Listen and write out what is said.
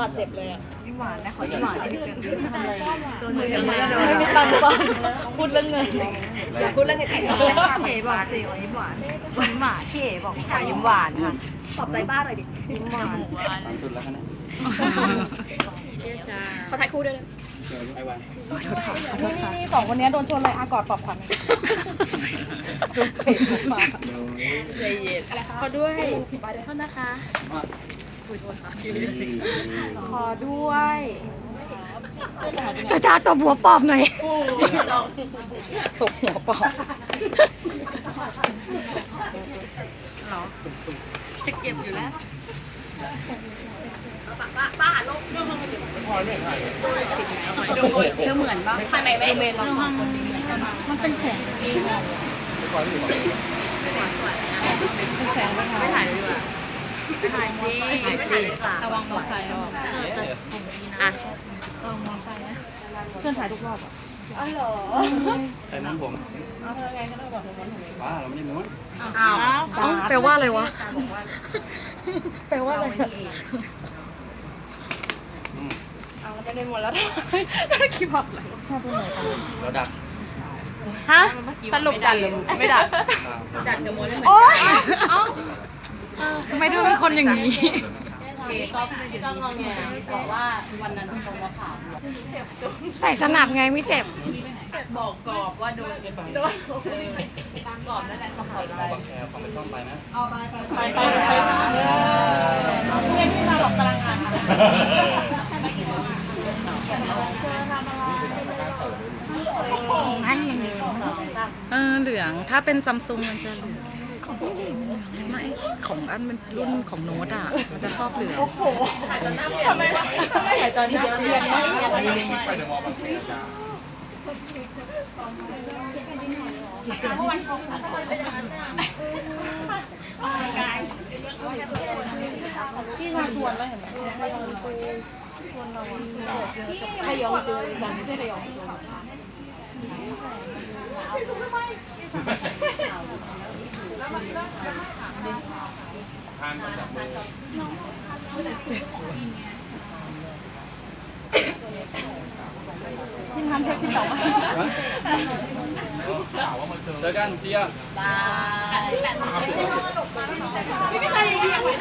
บาดเจ็บเลยอะยิ้มหวานนะขอยิ้มหวานนิดนึงไม่มีตังค์ซ่อนพูดเรื่องเงินอย่าพูดเรื่องเงินไก่ชอบเอ๋บอกสิว่ายิ้มหวานยิ้มหวานพี่เอ๋บอกขอยิ้มหวานค่ะปลอบใจบ้านหน่อยดิยิ้มหวานสามจุดแล้วคะเนี่ยเขาถ่ายคู่ด้วยนะเดี๋ยวไอ้วันนี่นี่นี่สองคนนี้โดนชนอะไรอากอดปลอบขวัญโดนเตะลงมาเดี๋ยวใจเย็นขอด้วยโทษนะคะ มาขอด้วยจ้าจ้าตบหัวปอบหน่อยตกหัวปอบจะเก็บอยู่แล้วเธอเหมือนบ้างถ่ายไหมไม่เมนเราสองคนนี้มันเป็นแขนเป็นแขนไหมคะไม่ถ่ายดีกว่า ถ่ายสิถ่ายสิระวังมอไซค์ออกอะระวังมอไซค์นะเพื่อนถ่ายทุกรอบอะอ๋อเหรอใครม้วนผมเอาเธอไงก็ต้องบอกเธอม้วนถูกไหมว้าเราไม่ได้ม้วนอ้าวเอ้าแปลว่าอะไรวะแปลว่าอะไรอะอืมเอาแล้วไม่ได้ม้วนแล้วคิดว่าอะไรแค่ตัวไหนคะเราดักฮะสรุปดัดหรือไม่ดัดดักจะม้วนไม่เหมือนโอ๊ยเอ้า ทำไมเธอเป็นคนอย่างนี้ ก็ก็งอแงบอกว่าวันนั้นลงมะขามใส่สนับไงไม่เจ็บ บอกกรอบว่าโดนกันไปโดนตามกรอบนั่นแหละเขาปล่อยไปบักแอร์ของมันช่องไปไหมไปไปไปเงินที่มาหลอกตารางงานค่ะเออเหลือง ถ้าเป็นซัมซุงมันจะเหลือง ไม่ของอันมันรุ่นของโน้ตอะ มันจะชอบเหลืองทำไมวะทำไมตอนนี้เรียนไม่เรียนไม่ที่มาชวนแล้วเห็นไหมขยองดูแต่ไม่ใช่ขยองดู ที่ทำเทปที่สองเจอกันเชียร์ไม่มีใครเรียนเลย